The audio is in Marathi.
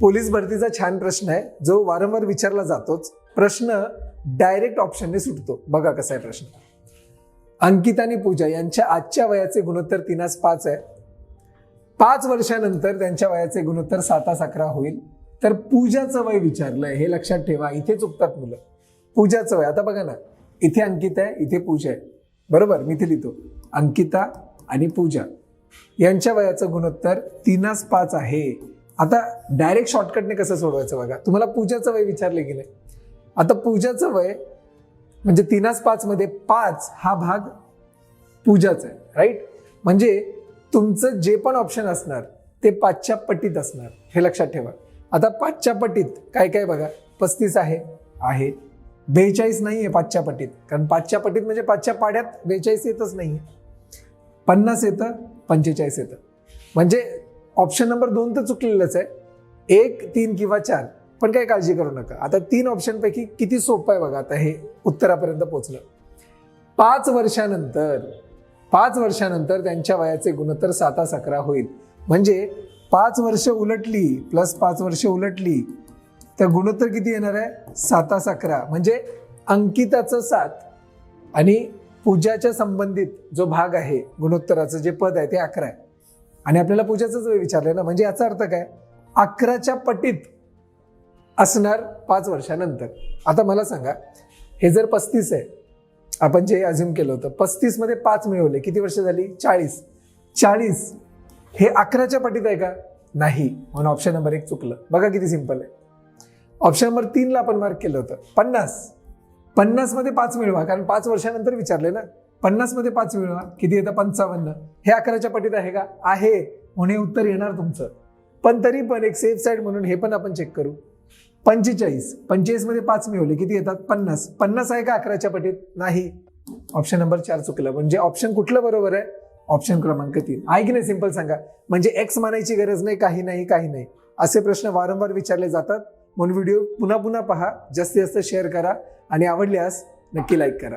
पोलीस भरतीचा छान प्रश्न आहे. जो वारंवार विचारला जातोच. प्रश्न डायरेक्ट ऑप्शनने सुटतो. बघा कसा आहे प्रश्न. अंकिता आणि पूजा यांच्या आजच्या वयाचे गुणोत्तर तीनास पाच आहे. पाच वर्षानंतर त्यांच्या वयाचे गुणोत्तर सातास अकरा होईल. तर पूजाचं वय विचारलंय. हे लक्षात ठेवा. इथे चुकतात मुलं. पूजाचं वय. आता बघा ना. इथे अंकिता आहे इथे पूजा आहे. बरोबर? मी इथे लिहितो. अंकिता आणि पूजा यांच्या वयाचं गुणोत्तर तीनास पाच आहे. आता डायरेक्ट शॉर्टकटने कसं सोडवायचं बघा? तुम्हाला पूजाचं वय विचारले की नाही आता पूजाचं वय म्हणजे तीनास पाच मध्ये पाच हा भाग पूजाचा आहे राईट म्हणजे तुमचं जे पण ऑप्शन असणार ते पाचच्या पटीत असणार हे लक्षात ठेवा. आता पाचच्या पटीत काय काय बघा? पस्तीस आहे आहे. बेचाळीस नाही आहे पाचच्या पटीत. कारण पाचच्या पटीत म्हणजे पाचच्या पाड्यात बेचाळीस येतच नाही आहे पन्नास येतं पंचेचाळीस येतं. म्हणजे ऑप्शन नंबर दोन तर चुकलेलंच आहे. एक तीन किंवा चार. पण काही काळजी करू नका. आता तीन ऑप्शनपैकी किती सोपं आहे बघा. आता हे उत्तरापर्यंत पोचलं. पाच वर्षानंतर पाच वर्षानंतर त्यांच्या वयाचे गुणोत्तर साता सकरा होईल. म्हणजे पाच वर्ष उलटली प्लस पाच वर्ष उलटली तर गुणोत्तर किती येणार आहे? साता सकरा म्हणजे अंकिताचं सात आणि पूजाच्या संबंधित जो भाग आहे गुणोत्तराचं जे पद आहे ते अकरा आहे. आणि आपल्याला पूजाचंच वय विचारलंय ना म्हणजे याचा अर्थ काय? अकराच्या पटीत असणार पाच वर्षानंतर. आता मला सांगा हे जर पस्तीस आहे आपण जे अज्युम केलं होतं पस्तीसमध्ये पाच मिळवले किती वर्ष झाली? चाळीस. चाळीस हे अकराच्या पटीत आहे का? नाही. म्हणून ऑप्शन नंबर एक चुकलं. बघा किती सिंपल आहे. ऑप्शन नंबर तीनला आपण मार्क केलं होतं. पन्नास. पन्नासमध्ये पाच मिळवा कारण पाच वर्षानंतर विचारले ना. पन्नासमध्ये पाच मिळवा. किती येतं? पंचावन्न. हे अकराच्या पटीत आहे का? आहे. म्हणून हे उत्तर येणार तुमचं. पण तरी पण एक सेफ साईड म्हणून हे पण आपण चेक करू. पंचेचाळीस. पंचेचाळीसमध्ये पाच मिळवले. किती येतात? पन्नास. पन्नास आहे का अकराच्या पटीत? नाही. ऑप्शन नंबर चार चुकलं. म्हणजे ऑप्शन कुठलं बरोबर आहे? ऑप्शन क्रमांक तीन. आहे की नाही? सिंपल सांगा. म्हणजे एक्स मानायची गरज नाही काही नाही काही नाही. असे प्रश्न वारंवार विचारले जातात. म्हणून व्हिडिओ पुन्हा पुन्हा पहा. जास्तीत जास्त शेअर करा. आणि आवडल्यास नक्की लाईक करा.